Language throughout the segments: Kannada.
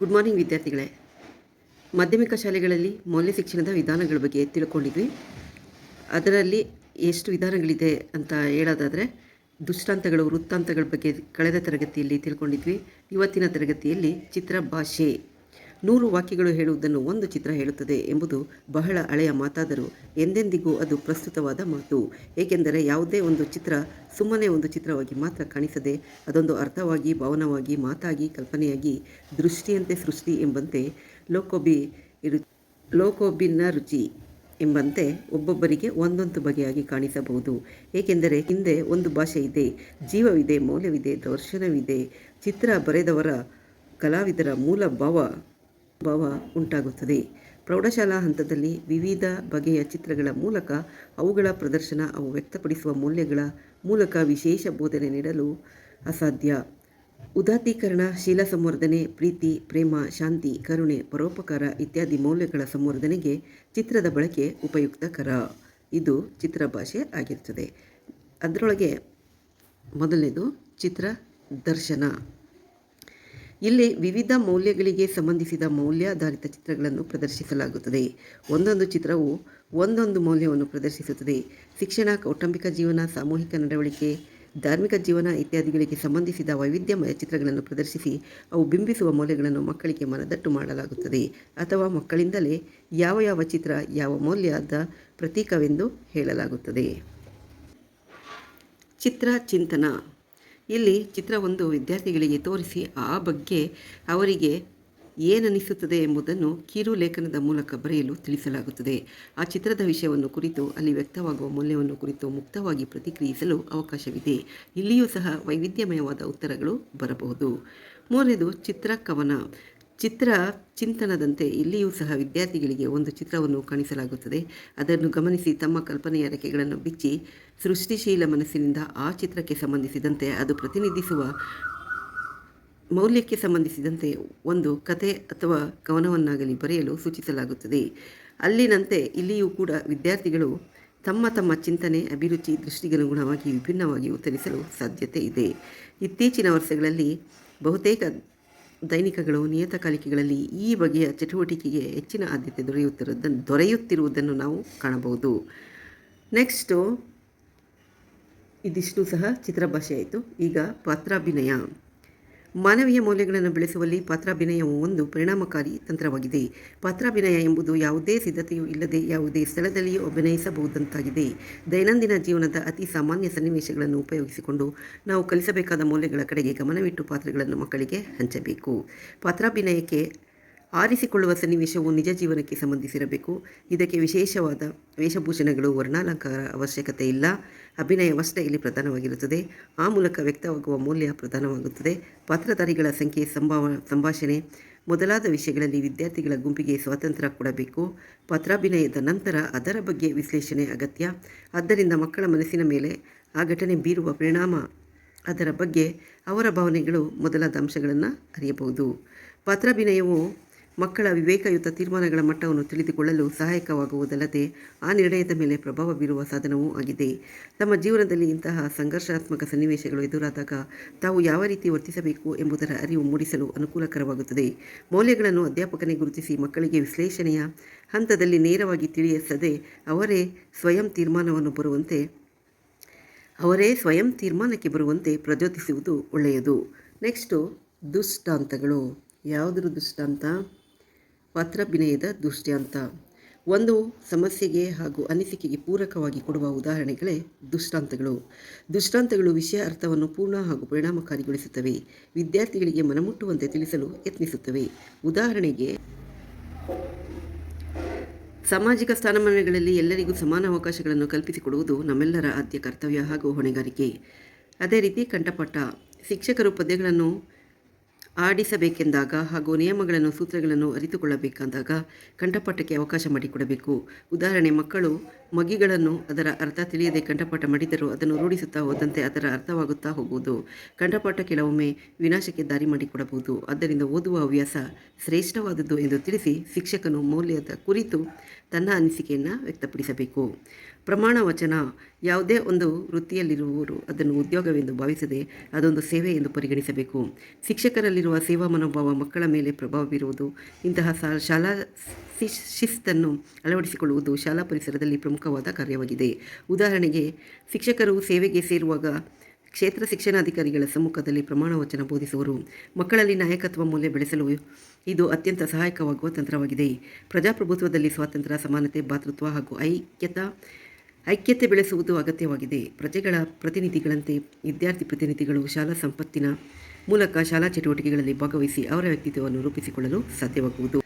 ಗುಡ್ ಮಾರ್ನಿಂಗ್ ವಿದ್ಯಾರ್ಥಿಗಳೇ. ಮಾಧ್ಯಮಿಕ ಶಾಲೆಗಳಲ್ಲಿ ಮೌಲ್ಯ ಶಿಕ್ಷಣದ ವಿಧಾನಗಳ ಬಗ್ಗೆ ತಿಳ್ಕೊಂಡಿದ್ವಿ. ಅದರಲ್ಲಿ ಎಷ್ಟು ವಿಧಾನಗಳಿದೆ ಅಂತ ಹೇಳೋದಾದರೆ, ದುಷ್ಟಾಂತಗಳು, ವೃತ್ತಾಂತಗಳ ಬಗ್ಗೆ ಕಳೆದ ತರಗತಿಯಲ್ಲಿ ತಿಳ್ಕೊಂಡಿದ್ವಿ. ಇವತ್ತಿನ ತರಗತಿಯಲ್ಲಿ ಚಿತ್ರ ಭಾಷೆ ನೂರು ವಾಕ್ಯಗಳು ಹೇಳುವುದನ್ನು ಒಂದು ಚಿತ್ರ ಹೇಳುತ್ತದೆ ಎಂಬುದು ಬಹಳ ಹಳೆಯ ಮಾತಾದರೂ ಎಂದೆಂದಿಗೂ ಅದು ಪ್ರಸ್ತುತವಾದ ಮಾತು. ಏಕೆಂದರೆ ಯಾವುದೇ ಒಂದು ಚಿತ್ರ ಸುಮ್ಮನೆ ಒಂದು ಚಿತ್ರವಾಗಿ ಮಾತ್ರ ಕಾಣಿಸದೆ ಅದೊಂದು ಅರ್ಥವಾಗಿ, ಭಾವನವಾಗಿ, ಮಾತಾಗಿ, ಕಲ್ಪನೆಯಾಗಿ, ದೃಷ್ಟಿಯಂತೆ ಸೃಷ್ಟಿ ಎಂಬಂತೆ ಲೋಕೋಬಿ ಇರು ಲೋಕೋಬಿನ ರುಚಿ ಎಂಬಂತೆ ಒಬ್ಬೊಬ್ಬರಿಗೆ ಒಂದೊಂದು ಬಗೆಯಾಗಿ ಕಾಣಿಸಬಹುದು. ಏಕೆಂದರೆ ಹಿಂದೆ ಒಂದು ಭಾಷೆ ಇದೆ, ಜೀವವಿದೆ, ಮೌಲ್ಯವಿದೆ, ದರ್ಶನವಿದೆ. ಚಿತ್ರ ಬರೆದವರ, ಕಲಾವಿದರ ಮೂಲ ಭಾವ ಭಾವ ಉಂಟಾಗುತ್ತದೆ. ಪ್ರೌಢಶಾಲಾ ಹಂತದಲ್ಲಿ ವಿವಿಧ ಬಗೆಯ ಚಿತ್ರಗಳ ಮೂಲಕ ಅವುಗಳ ಪ್ರದರ್ಶನ, ಅವು ವ್ಯಕ್ತಪಡಿಸುವ ಮೌಲ್ಯಗಳ ಮೂಲಕ ವಿಶೇಷ ಬೋಧನೆ ನೀಡಲು ಅಸಾಧ್ಯ. ಉದಾತ್ತೀಕರಣ, ಶೀಲ ಸಂವರ್ಧನೆ, ಪ್ರೀತಿ, ಪ್ರೇಮ, ಶಾಂತಿ, ಕರುಣೆ, ಪರೋಪಕಾರ ಇತ್ಯಾದಿ ಮೌಲ್ಯಗಳ ಸಂವರ್ಧನೆಗೆ ಚಿತ್ರದ ಬಳಕೆ ಉಪಯುಕ್ತಕರ. ಇದು ಚಿತ್ರ ಭಾಷೆ ಆಗಿರುತ್ತದೆ. ಅದರೊಳಗೆ ಮೊದಲನೇದು ಚಿತ್ರ ದರ್ಶನ. ಇಲ್ಲಿ ವಿವಿಧ ಮೌಲ್ಯಗಳಿಗೆ ಸಂಬಂಧಿಸಿದ ಮೌಲ್ಯಾಧಾರಿತ ಚಿತ್ರಗಳನ್ನು ಪ್ರದರ್ಶಿಸಲಾಗುತ್ತದೆ. ಒಂದೊಂದು ಚಿತ್ರವು ಒಂದೊಂದು ಮೌಲ್ಯವನ್ನು ಪ್ರದರ್ಶಿಸುತ್ತದೆ. ಶಿಕ್ಷಣ, ಕೌಟುಂಬಿಕ ಜೀವನ, ಸಾಮೂಹಿಕ ನಡವಳಿಕೆ, ಧಾರ್ಮಿಕ ಜೀವನ ಇತ್ಯಾದಿಗಳಿಗೆ ಸಂಬಂಧಿಸಿದ ವೈವಿಧ್ಯಮಯ ಚಿತ್ರಗಳನ್ನು ಪ್ರದರ್ಶಿಸಿ ಅವು ಬಿಂಬಿಸುವ ಮೌಲ್ಯಗಳನ್ನು ಮಕ್ಕಳಿಗೆ ಮನದಟ್ಟು ಮಾಡಲಾಗುತ್ತದೆ. ಅಥವಾ ಮಕ್ಕಳಿಂದಲೇ ಯಾವ ಯಾವ ಚಿತ್ರ ಯಾವ ಮೌಲ್ಯದ ಪ್ರತೀಕವೆಂದು ಹೇಳಲಾಗುತ್ತದೆ. ಚಿತ್ರ ಚಿಂತನ. ಇಲ್ಲಿ ಚಿತ್ರವೊಂದು ವಿದ್ಯಾರ್ಥಿಗಳಿಗೆ ತೋರಿಸಿ ಆ ಬಗ್ಗೆ ಅವರಿಗೆ ಏನನಿಸುತ್ತದೆ ಎಂಬುದನ್ನು ಕಿರು ಲೇಖನದ ಮೂಲಕ ಬರೆಯಲು ತಿಳಿಸಲಾಗುತ್ತದೆ. ಆ ಚಿತ್ರದ ವಿಷಯವನ್ನು ಕುರಿತು, ಅಲ್ಲಿ ವ್ಯಕ್ತವಾಗುವ ಮೌಲ್ಯವನ್ನು ಕುರಿತು ಮುಕ್ತವಾಗಿ ಪ್ರತಿಕ್ರಿಯಿಸಲು ಅವಕಾಶವಿದೆ. ಇಲ್ಲಿಯೂ ಸಹ ವೈವಿಧ್ಯಮಯವಾದ ಉತ್ತರಗಳು ಬರಬಹುದು. ಮೂರನೇದು ಚಿತ್ರ ಕವನ ಚಿತ್ರ ಚಿಂತನದಂತೆ ಇಲ್ಲಿಯೂ ಸಹ ವಿದ್ಯಾರ್ಥಿಗಳಿಗೆ ಒಂದು ಚಿತ್ರವನ್ನು ಕಾಣಿಸಲಾಗುತ್ತದೆ. ಅದನ್ನು ಗಮನಿಸಿ ತಮ್ಮ ಕಲ್ಪನೆಯ ರೆಕೆಗಳನ್ನು ಬಿಚ್ಚಿ ಸೃಷ್ಟಿಶೀಲ ಮನಸ್ಸಿನಿಂದ ಆ ಚಿತ್ರಕ್ಕೆ ಸಂಬಂಧಿಸಿದಂತೆ ಅದು ಪ್ರತಿನಿಧಿಸುವ ಮೌಲ್ಯಕ್ಕೆ ಸಂಬಂಧಿಸಿದಂತೆ ಒಂದು ಕತೆ ಅಥವಾ ಕವನವನ್ನಾಗಲಿ ಬರೆಯಲು ಸೂಚಿಸಲಾಗುತ್ತದೆ. ಅಲ್ಲಿನಂತೆ ಇಲ್ಲಿಯೂ ಕೂಡ ವಿದ್ಯಾರ್ಥಿಗಳು ತಮ್ಮ ತಮ್ಮ ಚಿಂತನೆ, ಅಭಿರುಚಿ, ದೃಷ್ಟಿಗನುಗುಣವಾಗಿ ವಿಭಿನ್ನವಾಗಿ ಉತ್ತರಿಸಲು ಸಾಧ್ಯತೆ ಇದೆ. ಇತ್ತೀಚಿನ ವರ್ಷಗಳಲ್ಲಿ ಬಹುತೇಕ ದೈನಿಕಗಳು ನಿಯತಕಾಲಿಕೆಗಳಲ್ಲಿ ಈ ಬಗೆಯ ಚಟುವಟಿಕೆಗೆ ಹೆಚ್ಚಿನ ಆದ್ಯತೆ ದೊರೆಯುತ್ತಿರುವುದನ್ನು ದೊರೆಯುತ್ತಿರುವುದನ್ನು ನಾವು ಕಾಣಬಹುದು. ನೆಕ್ಸ್ಟು ಇದಿಷ್ಟು ಸಹ ಚಿತ್ರಭಾಷೆ ಆಯಿತು ಈಗ ಪಾತ್ರಾಭಿನಯ. ಮಾನವೀಯ ಮೌಲ್ಯಗಳನ್ನು ಬೆಳೆಸುವಲ್ಲಿ ಪಾತ್ರಾಭಿನಯವು ಒಂದು ಪರಿಣಾಮಕಾರಿ ತಂತ್ರವಾಗಿದೆ. ಪಾತ್ರಾಭಿನಯ ಎಂಬುದು ಯಾವುದೇ ಸಿದ್ಧತೆಯೂ ಇಲ್ಲದೆ ಯಾವುದೇ ಸ್ಥಳದಲ್ಲಿಯೂ ಅಭಿನಯಿಸಬಹುದಂತಾಗಿದೆ. ದೈನಂದಿನ ಜೀವನದ ಅತಿ ಸಾಮಾನ್ಯ ಸನ್ನಿವೇಶಗಳನ್ನು ಉಪಯೋಗಿಸಿಕೊಂಡು ನಾವು ಕಲಿಸಬೇಕಾದ ಮೌಲ್ಯಗಳ ಕಡೆಗೆ ಗಮನವಿಟ್ಟು ಪಾತ್ರಗಳನ್ನು ಮಕ್ಕಳಿಗೆ ಹಂಚಬೇಕು. ಪಾತ್ರಾಭಿನಯಕ್ಕೆ ಆರಿಸಿಕೊಳ್ಳುವ ಸನ್ನಿವೇಶವು ನಿಜ ಜೀವನಕ್ಕೆ ಸಂಬಂಧಿಸಿರಬೇಕು. ಇದಕ್ಕೆ ವಿಶೇಷವಾದ ವೇಷಭೂಷಣಗಳು ವರ್ಣಾಲಂಕಾರ ಅವಶ್ಯಕತೆ ಇಲ್ಲ. ಅಭಿನಯವಷ್ಟೇ ಇಲ್ಲಿ ಪ್ರಧಾನವಾಗಿರುತ್ತದೆ. ಆ ಮೂಲಕ ವ್ಯಕ್ತವಾಗುವ ಮೌಲ್ಯ ಪ್ರಧಾನವಾಗುತ್ತದೆ. ಪಾತ್ರಧಾರಿಗಳ ಸಂಖ್ಯೆ ಸಂಭಾವ ಸಂಭಾಷಣೆ ಮೊದಲಾದ ವಿಷಯಗಳಲ್ಲಿ ವಿದ್ಯಾರ್ಥಿಗಳ ಗುಂಪಿಗೆ ಸ್ವಾತಂತ್ರ್ಯ ಕೊಡಬೇಕು. ಪಾತ್ರಾಭಿನಯದ ನಂತರ ಅದರ ಬಗ್ಗೆ ವಿಶ್ಲೇಷಣೆ ಅಗತ್ಯ. ಆದ್ದರಿಂದ ಮಕ್ಕಳ ಮನಸ್ಸಿನ ಮೇಲೆ ಆ ಘಟನೆ ಬೀರುವ ಪರಿಣಾಮ ಅದರ ಬಗ್ಗೆ ಅವರ ಭಾವನೆಗಳು ಮೊದಲಾದ ಅಂಶಗಳನ್ನು ಅರಿಯಬಹುದು. ಪಾತ್ರಾಭಿನಯವು ಮಕ್ಕಳ ವಿವೇಕಯುತ ತೀರ್ಮಾನಗಳ ಮಟ್ಟವನ್ನು ತಿಳಿದುಕೊಳ್ಳಲು ಸಹಾಯಕವಾಗುವುದಲ್ಲದೆ, ಆ ನಿರ್ಣಯದ ಮೇಲೆ ಪ್ರಭಾವ ಬೀರುವ ಸಾಧನವೂ ಆಗಿದೆ. ತಮ್ಮ ಜೀವನದಲ್ಲಿ ಇಂತಹ ಸಂಘರ್ಷಾತ್ಮಕ ಸನ್ನಿವೇಶಗಳು ಎದುರಾದಾಗ ತಾವು ಯಾವ ರೀತಿ ವರ್ತಿಸಬೇಕು ಎಂಬುದರ ಅರಿವು ಮೂಡಿಸಲು ಅನುಕೂಲಕರವಾಗುತ್ತದೆ. ಮೌಲ್ಯಗಳನ್ನು ಅಧ್ಯಾಪಕನೇ ಗುರುತಿಸಿ ಮಕ್ಕಳಿಗೆ ವಿಶ್ಲೇಷಣೆಯ ಹಂತದಲ್ಲಿ ನೇರವಾಗಿ ತಿಳಿಯಿಸದೆ ಅವರೇ ಸ್ವಯಂ ತೀರ್ಮಾನವನ್ನು ಬರುವಂತೆ, ಅವರೇ ಸ್ವಯಂ ತೀರ್ಮಾನಕ್ಕೆ ಬರುವಂತೆ ಪ್ರಚೋದಿಸುವುದು ಒಳ್ಳೆಯದು. ನೆಕ್ಸ್ಟು ದುಷ್ಟಾಂತಗಳು. ಯಾವುದರ ದುಷ್ಟಾಂತ? ಪಾತ್ರಾಭಿನಯದ ದೃಷ್ಟ್ಯಾಂತ ಒಂದು ಸಮಸ್ಯೆಗೆ ಹಾಗೂ ಅನಿಸಿಕೆಗೆ ಪೂರಕವಾಗಿ ಕೊಡುವ ಉದಾಹರಣೆಗಳೇ ದುಷ್ಟಾಂತಗಳು. ದುಷ್ಟಾಂತಗಳು ವಿಷಯ ಅರ್ಥವನ್ನು ಪೂರ್ಣ ಹಾಗೂ ಪರಿಣಾಮಕಾರಿಗೊಳಿಸುತ್ತವೆ. ವಿದ್ಯಾರ್ಥಿಗಳಿಗೆ ಮನಮುಟ್ಟುವಂತೆ ತಿಳಿಸಲು ಯತ್ನಿಸುತ್ತವೆ. ಉದಾಹರಣೆಗೆ, ಸಾಮಾಜಿಕ ಸ್ಥಾನಮಾನಗಳಲ್ಲಿ ಎಲ್ಲರಿಗೂ ಸಮಾನ ಅವಕಾಶಗಳನ್ನು ಕಲ್ಪಿಸಿಕೊಡುವುದು ನಮ್ಮೆಲ್ಲರ ಆದ್ಯ ಕರ್ತವ್ಯ ಹಾಗೂ ಹೊಣೆಗಾರಿಕೆ. ಅದೇ ರೀತಿ ಕಂಠಪಾಠ. ಶಿಕ್ಷಕರು ಪದ್ಯಗಳನ್ನು ಆಡಿಸಬೇಕೆಂದಾಗ ಹಾಗೂ ನಿಯಮಗಳನ್ನು, ಸೂತ್ರಗಳನ್ನು ಅರಿತುಕೊಳ್ಳಬೇಕಾದಾಗ ಕಂಠಪಾಠಕ್ಕೆ ಅವಕಾಶ ಮಾಡಿಕೊಡಬೇಕು. ಉದಾಹರಣೆ, ಮಕ್ಕಳು ಮಗಿಗಳನ್ನು ಅದರ ಅರ್ಥ ತಿಳಿಯದೆ ಕಂಠಪಾಠ ಮಾಡಿದರೂ ಅದನ್ನು ರೂಢಿಸುತ್ತಾ ಹೋದಂತೆ ಅದರ ಅರ್ಥವಾಗುತ್ತಾ ಹೋಗುವುದು. ಕಂಠಪಾಠ ಕೆಲವೊಮ್ಮೆ ವಿನಾಶಕ್ಕೆ ದಾರಿ ಮಾಡಿಕೊಡಬಹುದು. ಆದ್ದರಿಂದ ಓದುವ ಹವ್ಯಾಸ ಶ್ರೇಷ್ಠವಾದದ್ದು ಎಂದು ತಿಳಿಸಿ ಶಿಕ್ಷಕನು ಮೌಲ್ಯದ ಕುರಿತು ತನ್ನ ಅನಿಸಿಕೆಯನ್ನು ವ್ಯಕ್ತಪಡಿಸಬೇಕು. ಪ್ರಮಾಣ ವಚನ ಯಾವುದೇ ಒಂದು ವೃತ್ತಿಯಲ್ಲಿರುವವರು ಅದನ್ನು ಉದ್ಯೋಗವೆಂದು ಭಾವಿಸದೆ ಅದೊಂದು ಸೇವೆ ಎಂದು ಪರಿಗಣಿಸಬೇಕು. ಶಿಕ್ಷಕರಲ್ಲಿರುವ ಸೇವಾ ಮನೋಭಾವ ಮಕ್ಕಳ ಮೇಲೆ ಪ್ರಭಾವ ಬೀರುವುದು, ಇಂತಹ ಶಾಲಾ ಶಿಸ್- ಶಿಸ್ತನ್ನು ಅಳವಡಿಸಿಕೊಳ್ಳುವುದು ಶಾಲಾ ಪರಿಸರದಲ್ಲಿ ಪ್ರಮುಖವಾದ ಕಾರ್ಯವಾಗಿದೆ. ಉದಾಹರಣೆಗೆ, ಶಿಕ್ಷಕರು ಸೇವೆಗೆ ಸೇರುವಾಗ ಕ್ಷೇತ್ರ ಶಿಕ್ಷಣಾಧಿಕಾರಿಗಳ ಸಮ್ಮುಖದಲ್ಲಿ ಪ್ರಮಾಣ ವಚನ ಬೋಧಿಸುವರು. ಮಕ್ಕಳಲ್ಲಿ ನಾಯಕತ್ವ ಮೌಲ್ಯ ಬೆಳೆಸಲು ಇದು ಅತ್ಯಂತ ಸಹಾಯಕವಾಗುವ ತಂತ್ರವಾಗಿದೆ. ಪ್ರಜಾಪ್ರಭುತ್ವದಲ್ಲಿ ಸ್ವಾತಂತ್ರ್ಯ, ಸಮಾನತೆ, ಭಾತೃತ್ವ ಹಾಗೂ ಐಕ್ಯತಾ ಐಕ್ಯತೆ ಬೆಳೆಸುವುದು ಅಗತ್ಯವಾಗಿದೆ. ಪ್ರಜೆಗಳ ಪ್ರತಿನಿಧಿಗಳಂತೆ ವಿದ್ಯಾರ್ಥಿ ಪ್ರತಿನಿಧಿಗಳು ಶಾಲಾ ಸಂಪತ್ತಿನ ಮೂಲಕ ಶಾಲಾ ಚಟುವಟಿಕೆಗಳಲ್ಲಿ ಭಾಗವಹಿಸಿ ಅವರ ವ್ಯಕ್ತಿತ್ವವನ್ನು ರೂಪಿಸಿಕೊಳ್ಳಲು ಸಾಧ್ಯವಾಗುವುದು.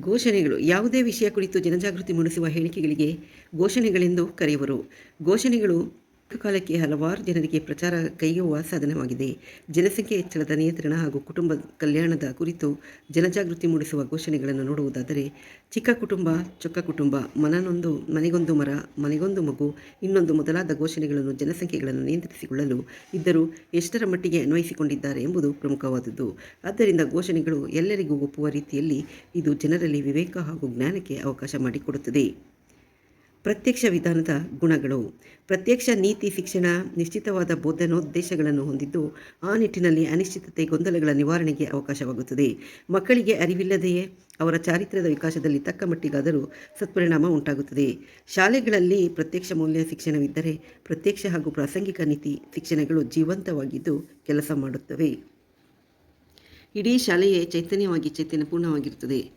ಘೋಷಣೆಗಳು, ಯಾವುದೇ ವಿಷಯ ಕುರಿತು ಜನಜಾಗೃತಿ ಮೂಡಿಸುವ ಹೇಳಿಕೆಗಳಿಗೆ ಘೋಷಣೆಗಳೆಂದು ಕರೆಯುವರು. ಘೋಷಣೆಗಳು ಕಾಲಕ್ಕೆ ಹಲವಾರು ಜನರಿಗೆ ಪ್ರಚಾರ ಕೈಗೊಳ್ಳುವ ಸಾಧನವಾಗಿದೆ. ಜನಸಂಖ್ಯೆ ಹೆಚ್ಚಳದ ನಿಯಂತ್ರಣ ಹಾಗೂ ಕುಟುಂಬ ಕಲ್ಯಾಣದ ಕುರಿತು ಜನಜಾಗೃತಿ ಮೂಡಿಸುವ ಘೋಷಣೆಗಳನ್ನು ನೋಡುವುದಾದರೆ, ಚಿಕ್ಕ ಕುಟುಂಬ, ಚೊಕ್ಕ ಕುಟುಂಬ, ಮನನೊಂದು, ಮನೆಗೊಂದು ಮರ, ಮನೆಗೊಂದು ಮಗು, ಇನ್ನೊಂದು ಮೊದಲಾದ ಘೋಷಣೆಗಳನ್ನು ಜನಸಂಖ್ಯೆಗಳನ್ನು ನಿಯಂತ್ರಿಸಿಕೊಳ್ಳಲು ಇದ್ದರೂ ಎಷ್ಟರ ಮಟ್ಟಿಗೆ ಅನ್ವಯಿಸಿಕೊಂಡಿದ್ದಾರೆ ಎಂಬುದು ಪ್ರಮುಖವಾದುದು ಆದ್ದರಿಂದ ಘೋಷಣೆಗಳು ಎಲ್ಲರಿಗೂ ಒಪ್ಪುವ ರೀತಿಯಲ್ಲಿ ಇದು ಜನರಲ್ಲಿ ವಿವೇಕ ಹಾಗೂ ಜ್ಞಾನಕ್ಕೆ ಅವಕಾಶ ಮಾಡಿಕೊಡುತ್ತದೆ. ಪ್ರತ್ಯಕ್ಷ ವಿಧಾನದ ಗುಣಗಳು. ಪ್ರತ್ಯಕ್ಷ ನೀತಿ ಶಿಕ್ಷಣ, ನಿಶ್ಚಿತವಾದ ಬೋಧನೋದ್ದೇಶಗಳನ್ನು ಹೊಂದಿದ್ದು, ಆ ನಿಟ್ಟಿನಲ್ಲಿ ಅನಿಶ್ಚಿತತೆ ಗೊಂದಲಗಳ ನಿವಾರಣೆಗೆ ಅವಕಾಶವಾಗುತ್ತದೆ. ಮಕ್ಕಳಿಗೆ ಅರಿವಿಲ್ಲದೆಯೇ ಅವರ ಚಾರಿತ್ರ್ಯದ ವಿಕಾಸದಲ್ಲಿ ತಕ್ಕ ಮಟ್ಟಿಗಾದರೂ ಸತ್ಪರಿಣಾಮ ಉಂಟಾಗುತ್ತದೆ. ಶಾಲೆಗಳಲ್ಲಿ ಪ್ರತ್ಯಕ್ಷ ಮೌಲ್ಯ ಶಿಕ್ಷಣವಿದ್ದರೆ ಪ್ರತ್ಯಕ್ಷ ಹಾಗೂ ಪ್ರಾಸಂಗಿಕ ನೀತಿ ಶಿಕ್ಷಣಗಳು ಜೀವಂತವಾಗಿದ್ದು ಕೆಲಸ ಮಾಡುತ್ತವೆ. ಇಡೀ ಶಾಲೆಯೇ ಚೈತನ್ಯವಾಗಿ ಚೈತನ್ಯಪೂರ್ಣವಾಗಿರುತ್ತದೆ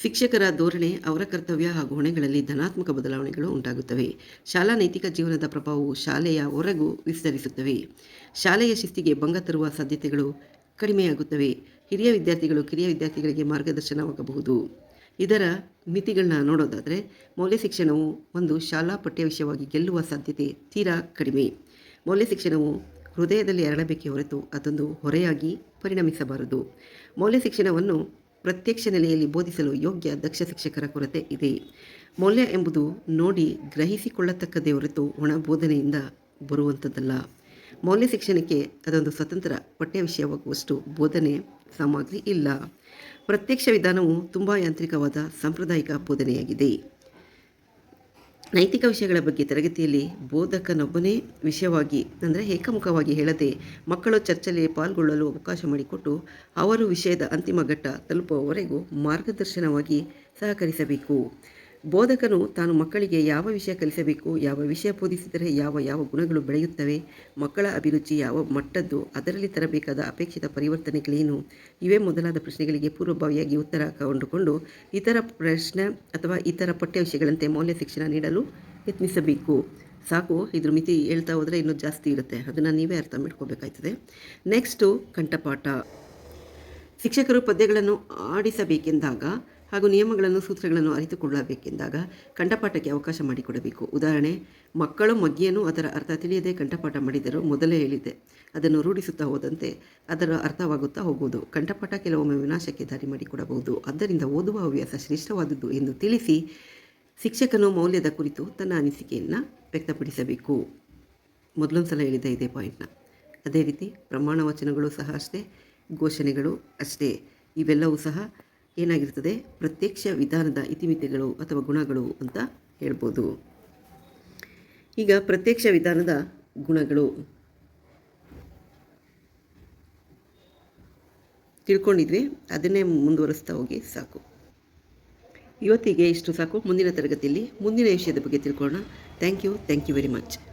ಶಿಕ್ಷಕರ ಧೋರಣೆ, ಅವರ ಕರ್ತವ್ಯ ಹಾಗೂ ಹೊಣೆಗಳಲ್ಲಿ ಧನಾತ್ಮಕ ಬದಲಾವಣೆಗಳು ಉಂಟಾಗುತ್ತವೆ. ಶಾಲಾ ನೈತಿಕ ಜೀವನದ ಪ್ರಭಾವವು ಶಾಲೆಯ ಹೊರಗೂ ವಿಸ್ತರಿಸುತ್ತವೆ. ಶಾಲೆಯ ಶಿಸ್ತಿಗೆ ಭಂಗ ತರುವ ಸಾಧ್ಯತೆಗಳು ಕಡಿಮೆಯಾಗುತ್ತವೆ. ಹಿರಿಯ ವಿದ್ಯಾರ್ಥಿಗಳು ಕಿರಿಯ ವಿದ್ಯಾರ್ಥಿಗಳಿಗೆ ಮಾರ್ಗದರ್ಶನವಾಗಬಹುದು. ಇದರ ಮಿತಿಗಳನ್ನ ನೋಡೋದಾದರೆ, ಮೌಲ್ಯ ಶಿಕ್ಷಣವು ಒಂದು ಶಾಲಾ ಪಠ್ಯ ವಿಷಯವಾಗಿ ಗೆಲ್ಲುವ ಸಾಧ್ಯತೆ ತೀರಾ ಕಡಿಮೆ. ಮೌಲ್ಯ ಶಿಕ್ಷಣವು ಹೃದಯದಲ್ಲಿ ಅರಳಬೇಕೆ ಹೊರತು ಅದೊಂದು ಹೊರೆಯಾಗಿ ಪರಿಣಮಿಸಬಾರದು. ಮೌಲ್ಯ ಶಿಕ್ಷಣವನ್ನು ಪ್ರತ್ಯಕ್ಷ ನೆಲೆಯಲ್ಲಿ ಬೋಧಿಸಲು ಯೋಗ್ಯ ದಕ್ಷ ಶಿಕ್ಷಕರ ಕೊರತೆ ಇದೆ. ಮೌಲ್ಯ ಎಂಬುದು ನೋಡಿ ಗ್ರಹಿಸಿಕೊಳ್ಳತಕ್ಕದೇ ಹೊರತು ಒಣ ಬೋಧನೆಯಿಂದ ಬರುವಂಥದ್ದಲ್ಲ ಮೌಲ್ಯ ಶಿಕ್ಷಣಕ್ಕೆ ಅದೊಂದು ಸ್ವತಂತ್ರ ಪಠ್ಯ ವಿಷಯವಾಗುವಷ್ಟು ಬೋಧನೆ ಸಾಮಗ್ರಿ ಇಲ್ಲ. ಪ್ರತ್ಯಕ್ಷ ವಿಧಾನವು ತುಂಬ ಯಾಂತ್ರಿಕವಾದ ಸಾಂಪ್ರದಾಯಿಕ ಬೋಧನೆಯಾಗಿದೆ. ನೈತಿಕ ವಿಷಯಗಳ ಬಗ್ಗೆ ತರಗತಿಯಲ್ಲಿ ಬೋಧಕನೊಬ್ಬನೇ ವಿಷಯವಾಗಿ, ಅಂದರೆ ಏಕಮುಖವಾಗಿ ಹೇಳದೆ ಮಕ್ಕಳು ಚರ್ಚೆಯಲ್ಲಿ ಪಾಲ್ಗೊಳ್ಳಲು ಅವಕಾಶ ಮಾಡಿಕೊಟ್ಟು ಅವರು ವಿಷಯದ ಅಂತಿಮ ಘಟ್ಟ ತಲುಪುವವರೆಗೂ ಮಾರ್ಗದರ್ಶನವಾಗಿ ಸಹಕರಿಸಬೇಕು. ಬೋಧಕನು ತಾನು ಮಕ್ಕಳಿಗೆ ಯಾವ ವಿಷಯ ಕಲಿಸಬೇಕು, ಯಾವ ವಿಷಯ ಬೋಧಿಸಿದರೆ ಯಾವ ಯಾವ ಗುಣಗಳು ಬೆಳೆಯುತ್ತವೆ, ಮಕ್ಕಳ ಅಭಿರುಚಿ ಯಾವ ಮಟ್ಟದ್ದು, ಅದರಲ್ಲಿ ತರಬೇಕಾದ ಅಪೇಕ್ಷಿತ ಪರಿವರ್ತನೆಗಳೇನು? ಇವೇ ಮೊದಲಾದ ಪ್ರಶ್ನೆಗಳಿಗೆ ಪೂರ್ವಭಾವಿಯಾಗಿ ಉತ್ತರ ಕಂಡುಕೊಂಡು ಇತರ ಪ್ರಶ್ನೆ ಅಥವಾ ಇತರ ಪಠ್ಯ ವಿಷಯಗಳಂತೆ ಮೌಲ್ಯ ಶಿಕ್ಷಣ ನೀಡಲು ಯತ್ನಿಸಬೇಕು. ಸಾಕು, ಇದ್ರ ಮಿತಿ ಹೇಳ್ತಾ ಹೋದರೆ ಇನ್ನೂ ಜಾಸ್ತಿ ಇರುತ್ತೆ. ಅದನ್ನು ನೀವೇ ಅರ್ಥ ಮಾಡ್ಕೋಬೇಕಾಯ್ತದೆ. ನೆಕ್ಸ್ಟು ಕಂಠಪಾಠ. ಶಿಕ್ಷಕರು ಪದ್ಯಗಳನ್ನು ಆಡಿಸಬೇಕೆಂದಾಗ ಹಾಗೂ ನಿಯಮಗಳನ್ನು, ಸೂತ್ರಗಳನ್ನು ಅರಿತುಕೊಳ್ಳಬೇಕೆಂದಾಗ ಕಂಠಪಾಠಕ್ಕೆ ಅವಕಾಶ ಮಾಡಿಕೊಡಬೇಕು. ಉದಾಹರಣೆ, ಮಕ್ಕಳು ಮಗ್ಗಿಯನ್ನು ಅದರ ಅರ್ಥ ತಿಳಿಯದೆ ಕಂಠಪಾಠ ಮಾಡಿದರೂ ಮೊದಲೇ ಹೇಳಿದೆ. ಅದನ್ನು ರೂಢಿಸುತ್ತಾ ಹೋದಂತೆ ಅದರ ಅರ್ಥವಾಗುತ್ತಾ ಹೋಗುವುದು. ಕಂಠಪಾಠ ಕೆಲವೊಮ್ಮೆ ವಿನಾಶಕ್ಕೆ ದಾರಿ ಮಾಡಿಕೊಡಬಹುದು. ಆದ್ದರಿಂದ ಓದುವ ಹವ್ಯಾಸ ಶ್ರೇಷ್ಠವಾದುದು ಎಂದು ತಿಳಿಸಿ ಶಿಕ್ಷಕನು ಮೌಲ್ಯದ ಕುರಿತು ತನ್ನ ಅನಿಸಿಕೆಯನ್ನು ವ್ಯಕ್ತಪಡಿಸಬೇಕು. ಮೊದಲೊಂದು ಸಲ ಹೇಳಿದ ಇದೇ ಪಾಯಿಂಟ್ನ. ಅದೇ ರೀತಿ ಪ್ರಮಾಣ ವಚನಗಳು ಸಹ ಅಷ್ಟೇ, ಘೋಷಣೆಗಳು ಅಷ್ಟೇ. ಇವೆಲ್ಲವೂ ಸಹ ಏನಾಗಿರ್ತದೆ? ಪ್ರತ್ಯಕ್ಷ ವಿಧಾನದ ಇತಿಮಿತಿಗಳು ಅಥವಾ ಗುಣಗಳು ಅಂತ ಹೇಳ್ಬೋದು. ಈಗ ಪ್ರತ್ಯಕ್ಷ ವಿಧಾನದ ಗುಣಗಳು. ತಿಳ್ಕೊಂಡಿದ್ವಿ, ಅದನ್ನೇ ಮುಂದುವರಿಸ್ತಾ ಹೋಗಿ ಸಾಕು. ಇವತ್ತಿಗೆ ಇಷ್ಟು ಸಾಕು. ಮುಂದಿನ ತರಗತಿಯಲ್ಲಿ, ಮುಂದಿನ ವಿಷಯದ ಬಗ್ಗೆ ತಿಳ್ಕೊಳ್ಳೋಣ. Thank you thank you very much